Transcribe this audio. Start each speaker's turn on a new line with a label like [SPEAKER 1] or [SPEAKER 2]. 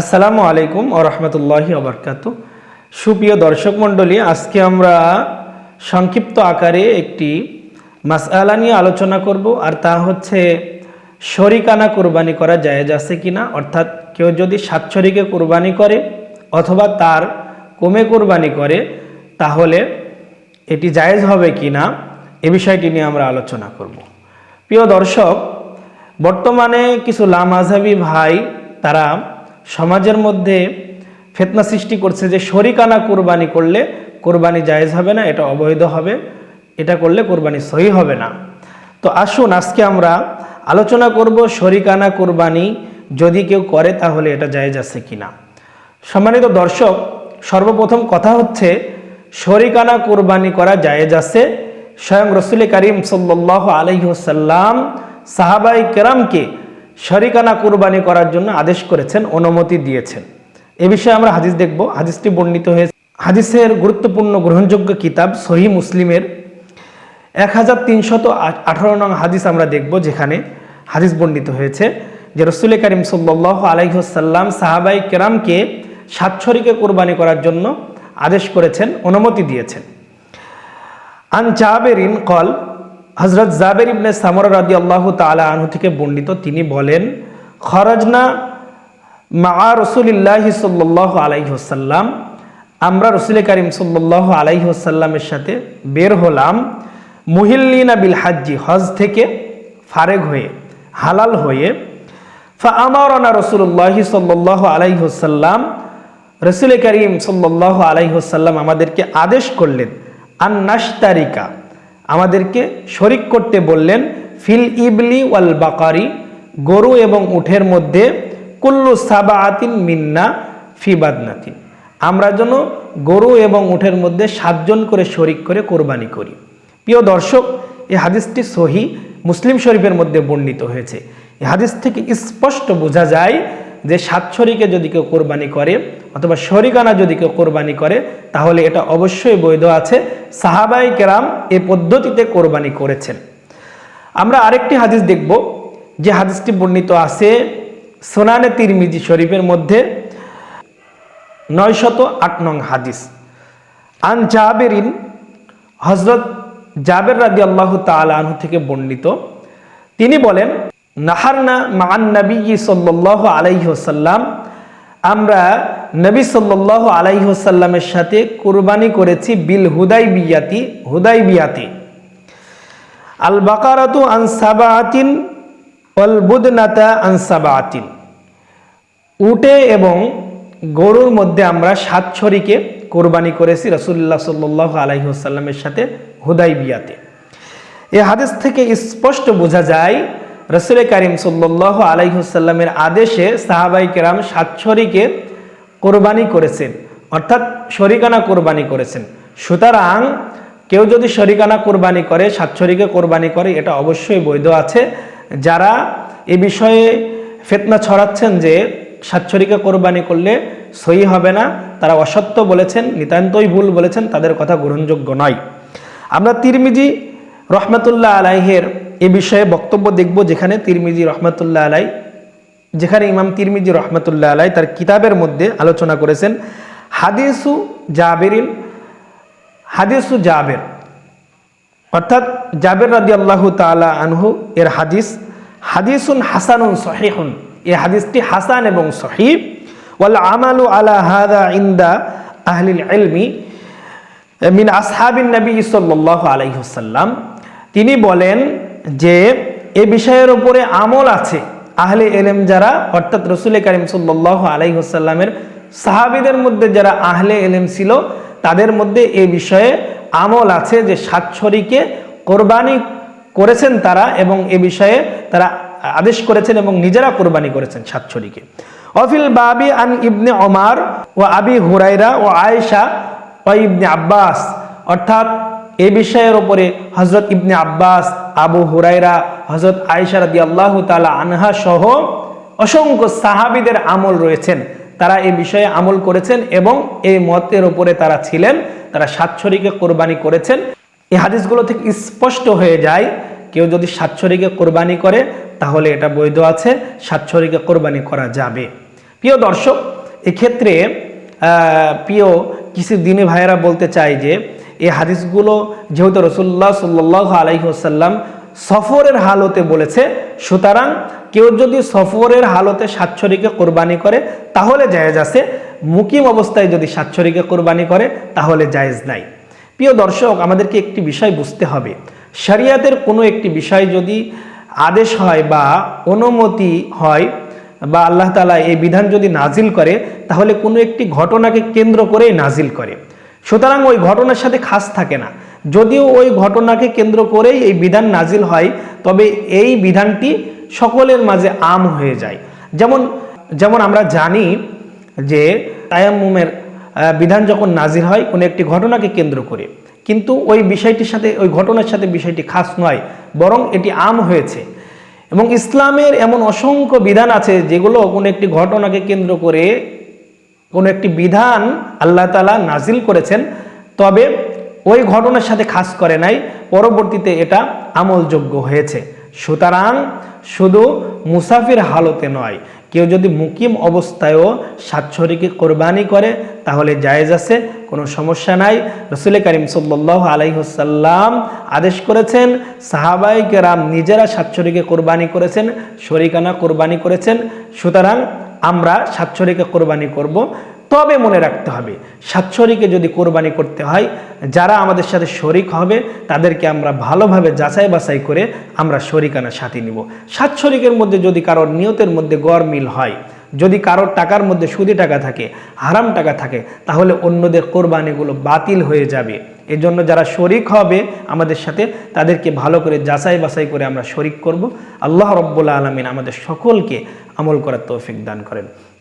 [SPEAKER 1] আসসালামু আলাইকুম ও রহমতুল্লাহি অবরকাত সুপ্রিয় দর্শক মণ্ডলী, আজকে আমরা সংক্ষিপ্ত আকারে একটি মাসআলা নিয়ে আলোচনা করব, আর তা হচ্ছে শরিকানা কোরবানি করা জায়েজ আছে কিনা? অর্থাৎ কেউ যদি সাতশরিকে কোরবানি করে অথবা তার কমে কোরবানি করে, তাহলে এটি জায়েজ হবে কিনা? এ বিষয়টি নিয়ে আমরা আলোচনা করব। প্রিয় দর্শক, বর্তমানে কিছু লামাজাবি ভাই, তারা সমাজের মধ্যে ফেতনা সৃষ্টি করছে যে শরিকানা কোরবানি করলে কোরবানি জায়েজ হবে না, এটা অবৈধ হবে, এটা করলে কোরবানি সহি হবে না। তো আসুন, আজকে আমরা আলোচনা করব শরিকানা কোরবানি যদি কেউ করে তাহলে এটা জায়েজ আছে কিনা। সম্মানিত দর্শক, সর্বপ্রথম কথা হচ্ছে, শরিকানা কোরবানি করা জায়েজ আছে। স্বয়ং রসুল করিম সাল্লাহ আলহিহসাল্লাম সাহাবাই কেরামকে শরিকানা কোরবানি করার জন্য আদেশ করেছেন, অনুমতি দিয়েছেন। এ বিষয়ে আমরা হাদিস দেখব। হাদিসটি বর্ণিত হয়েছে। হাদিসের গুরুত্বপূর্ণ গ্রহণযোগ্য কিতাব সহি মুসলিমের এক হাজার তিনশত আঠারো নং হাদিস আমরা দেখব, যেখানে হাদিস বর্ণিত হয়েছে যে রসুল করিম সাল্লাহ আলাইসাল্লাম সাহাবাই কেরামকে সাতছরিকে কোরবানি করার জন্য আদেশ করেছেন, অনুমতি দিয়েছেন। আন জাবেরিন কল হজরত জাবের ইবনে সামর রাদি আল্লাহ তালা আনহু থেকে বর্ণিত, তিনি বলেন, খরজনা মা রসুলিল্লাহি সাল্লাহ আলাইহসাল্লাম আমরা রসুল করিম সাল্লাহ আলাইহসাল্লামের সাথে বের হলাম মুহিল্লিনা বিল হাজ্জি, হজ থেকে ফারেগ হয়ে, হালাল হয়ে। ফা আমারনা রসুল্লাহি সাল্লাহ আলাইহসাল্লাম রসুল করিম সাল্লাহ আলাইহসাল্লাম আমাদেরকে আদেশ করলেন আন্নাস্তারিকা আমাদেরকে শরিক করতে বললেন, ফিল ইবলি ওয়াল বাকারি, গরু এবং উঠের মধ্যে, কুল্লু সাবাআতিন মিন্না ফিবাদনাতিন আমরা যেন গরু এবং উঠের মধ্যে সাতজন করে শরিক করে কোরবানি করি। প্রিয় দর্শক, এই হাদিসটি সহি মুসলিম শরীফের মধ্যে বর্ণিত হয়েছে। এই হাদিস থেকে স্পষ্ট বোঝা যায় যে সাত শরিকে যদি কেউ কোরবানি করে অথবা শরিকানা যদি কেউ কোরবানি করে, তাহলে এটা অবশ্যই বৈধ আছে। সাহাবাই কেরাম এ পদ্ধতিতে কোরবানি করেছেন। আমরা আরেকটি হাদিস দেখব, যে হাদিসটি বর্ণিত আছে সোনানে তিরমিজি শরীফের মধ্যে, নয়শত আট নং হাদিস। আন জাবেরিন হজরত জাবের রাদি আল্লাহ তালু থেকে বর্ণিত। তিনি বলেন, নাহারনা মান নবী সাল্লাহ আলাইহসাল্লাম আমরা নবী সাল্লাহ আলাইহসাল্লামের সাথে কোরবানি করেছি বিল হুদাই বিয়াতি হুদাই বিয়াতি আল বাকারাতু আন সাবাআতিন অল বুদনাতা আন সাবাআতিন। উটে এবং গরুর মধ্যে আমরা সাত ছড়িকে কোরবানি করেছি রসুল্লাহ সাল্লাহ আলাইহসাল্লামের সাথে হুদাই বিয়াতে এ হাদিস থেকে স্পষ্ট বোঝা যায়, রসুল করিম সাল্লাহ আলাইহসাল্লামের আদেশে সাহাবাই কেরাম সাতছরিকে কোরবানি করেছেন, অর্থাৎ শরিকানা কোরবানি করেছেন। সুতরাং কেউ যদি শরিকানা কোরবানি করে সাতছরিকে কোরবানি করে, এটা অবশ্যই বৈধ আছে। যারা এ বিষয়ে ফেতনা ছড়াচ্ছেন যে সাতছরিকে কোরবানি করলে সই হবে না, তারা অসত্য বলেছেন, নিতান্তই ভুল বলেছেন, তাদের কথা গ্রহণযোগ্য নয়। আমরা তিরমিজি রহমতুল্লাহ আলাইহের এ বিষয়ে বক্তব্য দেখব, যেখানে তিরমিজি রহমতুল্লাহ আলাই যেখানে ইমাম তিরমিজি রহমতুল্লাহ আলাই তার কিতাবের মধ্যে আলোচনা করেছেন, হাদিসু জাবেরিন, হাদিসু জাবের। অর্থাৎ জাবের রাদি আল্লাহ তালা আনহু এর হাদিস, হাদিসুন হাসানুন সহিহুন। এই হাদিসটি হাসান এবং সহিব ওয়াল আমালু আলা হাদা ইন্দা আহলিল ইলমি মিন আসহাবিন নবী সাল্লাহ আলাইহসাল্লাম তিনি বলেন যে এ বিষয়ের উপরে আমল আছে। আহলে এলেম যারা, অর্থাৎ রসুল করিম সাল্লাহ আলাইহসাল্লামের সাহাবিদের মধ্যে যারা আহলে এলেম ছিল, তাদের মধ্যে এ বিষয়ে আমল আছে যে সাতছরিকে কোরবানি করেছেন তারা এবং এ বিষয়ে তারা আদেশ করেছেন এবং নিজেরা কোরবানি করেছেন সাতছরিকে অফিল বাবি আন ইবনে ওমার ও আবি হুরাইরা ও আয়েশা ও ইবনে আব্বাস, অর্থাৎ এ বিষয়ের ওপরে হজরত ইবনে আব্বাস, আবু হুরাইরা হজরত আয়েশা রাদি আল্লাহ তালা আনহা সহ অসংখ্য সাহাবিদের আমল রয়েছেন। তারা এই বিষয়ে আমল করেছেন এবং এই মতের ওপরে তারা ছিলেন। তারা সাতছরিকে কোরবানি করেছেন। এই হাদিসগুলো থেকে স্পষ্ট হয়ে যায়। কেউ যদি সাতছরিকে কোরবানি করে, তাহলে এটা বৈধ আছে। সাতছরিকে কোরবানি করা যাবে। প্রিয় দর্শক, এক্ষেত্রে প্রিয় কিছু দিনে ভাইয়েরা বলতে চাই যে এই হাদিসগুলো যেহেতু রসুল্লাহ সাল্লাহ আলাইসাল্লাম সফরের হালতে বলেছে, সুতরাং কেউ যদি সফরের হালতে সাতছরিকে কোরবানি করে, তাহলে জায়েজ আছে। মুকিম অবস্থায় যদি সাতছরিকে কোরবানি করে, তাহলে জায়েজ নাই। প্রিয় দর্শক, আমাদেরকে একটি বিষয় বুঝতে হবে। শরিয়াতের কোনো একটি বিষয় যদি আদেশ হয় বা অনুমতি হয়, বা আল্লাহ তালা এই বিধান যদি নাজিল করে, তাহলে কোনো একটি ঘটনাকে কেন্দ্র করেই নাজিল করে। সুতরাং ওই ঘটনার সাথে খাস থাকে না। যদিও ওই ঘটনাকে কেন্দ্র করেই এই বিধান নাজিল হয়, তবে এই বিধানটি সকলের মাঝে আম হয়ে যায়। যেমন যেমন আমরা জানি যে তায়াম্মুমের বিধান যখন নাজিল হয়, কোনো একটি ঘটনাকে কেন্দ্র করে। কিন্তু ওই বিষয়টির সাথে, ওই ঘটনার সাথে বিষয়টি খাস নয়, বরং এটি আম হয়েছে। এবং ইসলামের এমন অসংখ্য বিধান আছে যেগুলো কোনো একটি ঘটনাকে কেন্দ্র করে কোনো একটি বিধান আল্লাহ তালা নাজিল করেছেন। তবে ওই ঘটনার সাথে খাস করে নাই, পরবর্তীতে এটা আমলযোগ্য হয়েছে। সুতরাং শুধু মুসাফির হালতে নয়, কেউ যদি মুকিম অবস্থায়ও সাতছরিকে কোরবানি করে, তাহলে জায়েজ আছে, কোনো সমস্যা নাই। রসুল করিম সাল্লাহ আলাইহসাল্লাম আদেশ করেছেন সাহাবাই কেরাম নিজেরা সাতছরিকে কোরবানি করেছেন, শরিকানা কোরবানি করেছেন। সুতরাং আমরা সাতছরিকে কোরবানি করব। তবে মনে রাখতে হবে সাতছরিকে যদি কোরবানি করতে হয়, যারা আমাদের সাথে শরিক হবে, তাদেরকে আমরা ভালোভাবে যাচাই বাছাই করে আমরা শরিকানা সাথে নিব। সাতছরিকের মধ্যে যদি কারোর নিয়তের মধ্যে গড় মিল হয়, যদি কারোর টাকার মধ্যে সুদি টাকা থাকে, হারাম টাকা থাকে, তাহলে অন্যদের কোরবানিগুলো বাতিল হয়ে যাবে। এজন্য যারা শরিক হবে আমাদের সাথে, তাদেরকে ভালো করে যাচাই বাছাই করে আমরা শরিক করব। আল্লাহ রব্বুল্লা আলমিন আমাদের সকলকে আমল করার তৌফিক দান করেন।